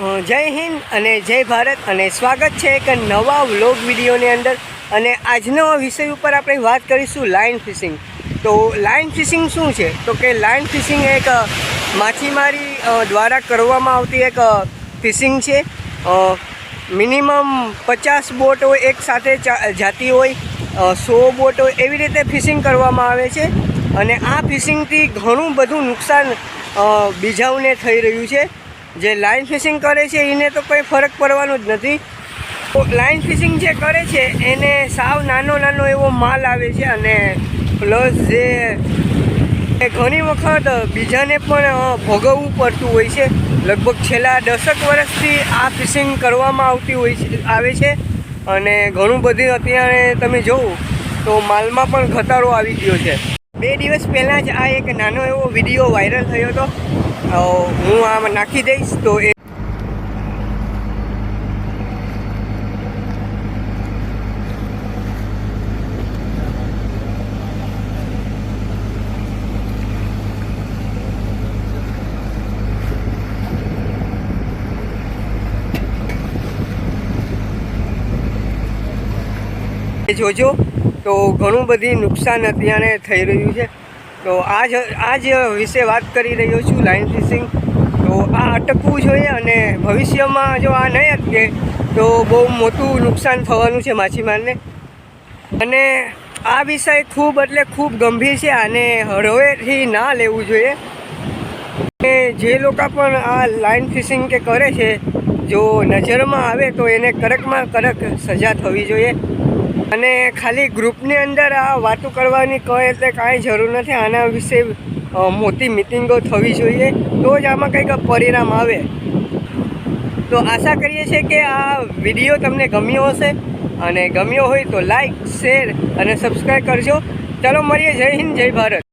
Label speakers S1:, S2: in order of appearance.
S1: જય હિન્દ અને જય ભારત અને સ્વાગત છે એક નવા વ્લોગ વિડીયોની અંદર. અને આજનો વિષય ઉપર આપણે વાત કરીશું લાઇન ફિશિંગ. તો લાઇન ફિશિંગ શું છે? તો કે લાઇન ફિશિંગ એક માછીમારી દ્વારા કરવામાં આવતી એક ફિશિંગ છે. મિનિમમ પચાસ બોટો એક સાથે જાતી હોય સો બોટો એવી રીતે ફિશિંગ કરવામાં આવે છે. અને આ ફિશિંગથી ઘણું બધું નુકસાન બીજાઓને થઈ રહ્યું છે. જે લાઇન ફિશિંગ કરે છે, એને તો કંઈ ફરક પડવાનો જ નથી. લાઇન ફિશિંગ જે કરે છે, એને સાવ નાનો નાનો એવો માલ આવે છે અને પ્લસ જે ઘણી વખત બીજાને પણ ભોગવવું પડતું હોય છે. લગભગ છેલ્લા દસક વર્ષથી આ ફિશિંગ કરવામાં આવતી હોય છે, આવે છે. અને ઘણું બધું અત્યારે તમે જોવો તો માલમાં પણ ઘટાડો આવી ગયો છે. બે દિવસ પહેલાં જ આ એક નાનો એવો વીડિયો વાયરલ થયો હતો. હું આમાં નાખી દઈશ તો એ જોજો, તો ઘણું બધી નુકસાન અત્યારે થઈ રહ્યું છે. તો આજ આજ વિશે વાત કરી રહ્યો છું લાઇન ફિશિંગ તો આ અટકવું જોઈએ અને ભવિષ્યમાં જો આ નહીં અટકે, તો બહુ મોટું નુકસાન થવાનું છે માછીમારને. અને આ વિષય ખૂબ એટલે ખૂબ ગંભીર છે અને હળવેથી ના લેવું જોઈએ. અને જે લોકો પણ આ લાઇન ફિશિંગ કે કરે છે, જો નજરમાં આવે તો એને કડકમાં કડક સજા થવી જોઈએ. અને ખાલી ગ્રુપની અંદર આ વાતો કરવાની કહે એટલે કાંઈ જરૂર નથી. આના વિશે મોટી મિટિંગો થવી જોઈએ. તો જ આમાં કંઈક પરિણામ આવે. તો આશા કરીએ છીએ કે આ વીડિયો તમને ગમ્યો હશે. અને ગમ્યો હોય તો લાઈક, શેર અને સબસ્ક્રાઈબ કરજો. ચાલો મળીએ. જય હિન્દ, જય ભારત.